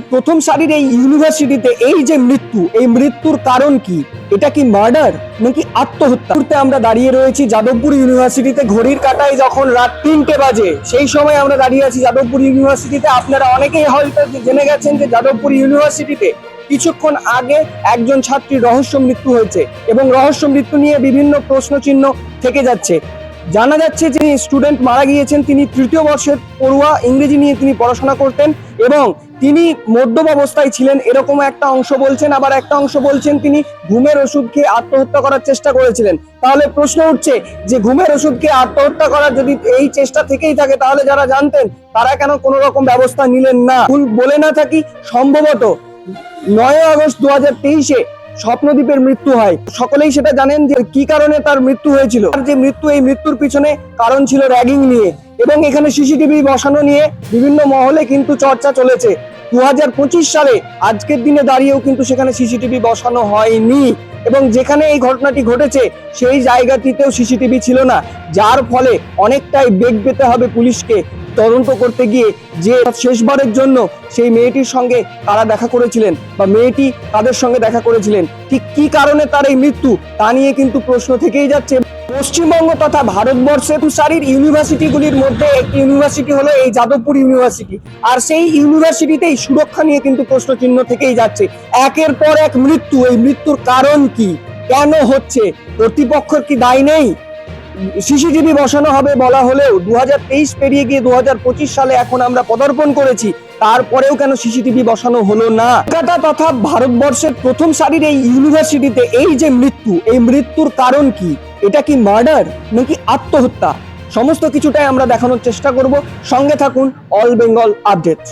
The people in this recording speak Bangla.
প্রথম সারির এই ইউনিভার্সিটিতে এই যে মৃত্যু, এই মৃত্যুর কারণ কি? এটা কি মার্ডার নাকি আত্মহত্যা? মুহূর্তে আমরা দাঁড়িয়ে রয়েছি যাদবপুর ইউনিভার্সিটিতে, ঘড়ির কাটায় যখন রাত তিনটে বাজে, সেই সময় আমরা দাঁড়িয়ে আছি যাদবপুর ইউনিভার্সিটিতে। আপনারা অনেকেই হয়তো জেনে গেছেন যে যাদবপুর ইউনিভার্সিটিতে কিছুক্ষণ আগে একজন ছাত্রীর রহস্য মৃত্যু হয়েছে এবং রহস্য মৃত্যু নিয়ে বিভিন্ন প্রশ্ন চিহ্ন থেকে যাচ্ছে। জানা যাচ্ছে যে স্টুডেন্ট মারা গিয়েছেন, তিনি তৃতীয় বর্ষের পড়ুয়া ইংরেজি নিয়ে তিনি পড়াশোনা করতেন এবং তিনি মদ্যপ অবস্থায় ছিলেন, এরকম একটা অংশ বলছেন, আবার একটা অংশ বলছেন তিনি ঘুমের ওষুধ খেয়ে আত্মহত্যা করার চেষ্টা করেছিলেন। তাহলে প্রশ্ন উঠছে যে ঘুমের ওষুধ খেয়ে আত্মহত্যা করার যদি এই চেষ্টা থেকেই থাকে, তাহলে যারা জানতেন, তারা কেন কোনো রকম ব্যবস্থা নিলেন না? ভুল বলে না থাকি, সম্ভবত নয় আগস্ট দু হাজার তেইশে স্বপ্নদ্বীপের মৃত্যু হয়। সকলেই সেটা জানেন যে কি কারণে তার মৃত্যু হয়েছিল। তার যে মৃত্যু, এই মৃত্যুর পিছনে কারণ ছিল র্যাগিং নিয়ে। এবং এখানে সিসিটিভি বসানো নিয়ে বিভিন্ন মহলে কিন্তু চর্চা চলেছে। দু হাজার পঁচিশ সালে আজকের দিনে দাঁড়িয়েও কিন্তু সেখানে সিসিটিভি বসানো হয়নি। এবং যেখানে এই ঘটনাটি ঘটেছে, সেই জায়গাটিতেও সিসিটিভি ছিল না। যার ফলে অনেকটাই বেগ পেতে হবে পুলিশকে তদন্ত করতে গিয়ে যে শেষবারের জন্য সেই মেয়েটির সঙ্গে তারা দেখা করেছিলেন বা মেয়েটি তাদের সঙ্গে দেখা করেছিলেন। ঠিক কি কারণে তার এই মৃত্যু তা নিয়ে কিন্তু প্রশ্ন থেকেই যাচ্ছে। পশ্চিমবঙ্গ তথা ভারতবর্ষের সারির ইউনিভার্সিটিগুলির মধ্যে একটি ইউনিভার্সিটি হলো এই যাদবপুর ইউনিভার্সিটি। আর সেই ইউনিভার্সিটিতেই সুরক্ষা নিয়ে কিন্তু প্রশ্ন চিহ্ন থেকেই যাচ্ছে। একের পর এক মৃত্যু, এই মৃত্যুর কারণ কি? কেন হচ্ছে? কর্তৃপক্ষের কি দায় নেই? সিসিটিভি বসানো হবে বলা হলেও দু হাজার তেইশ পেরিয়ে গিয়ে দু হাজার পঁচিশ সালে এখন আমরা পদার্পণ করেছি। তারপরেও কেন সিসিটিভি বসানো হলো না? কলকাতা তথা ভারতবর্ষের প্রথম সারির এই ইউনিভার্সিটিতে এই যে মৃত্যু, এই মৃত্যুর কারণ কি? এটা কি মার্ডার নাকি আত্মহত্যা? সমস্ত কিছুটাই আমরা দেখানোর চেষ্টা করব। সঙ্গে থাকুন অল বেঙ্গল আপডেট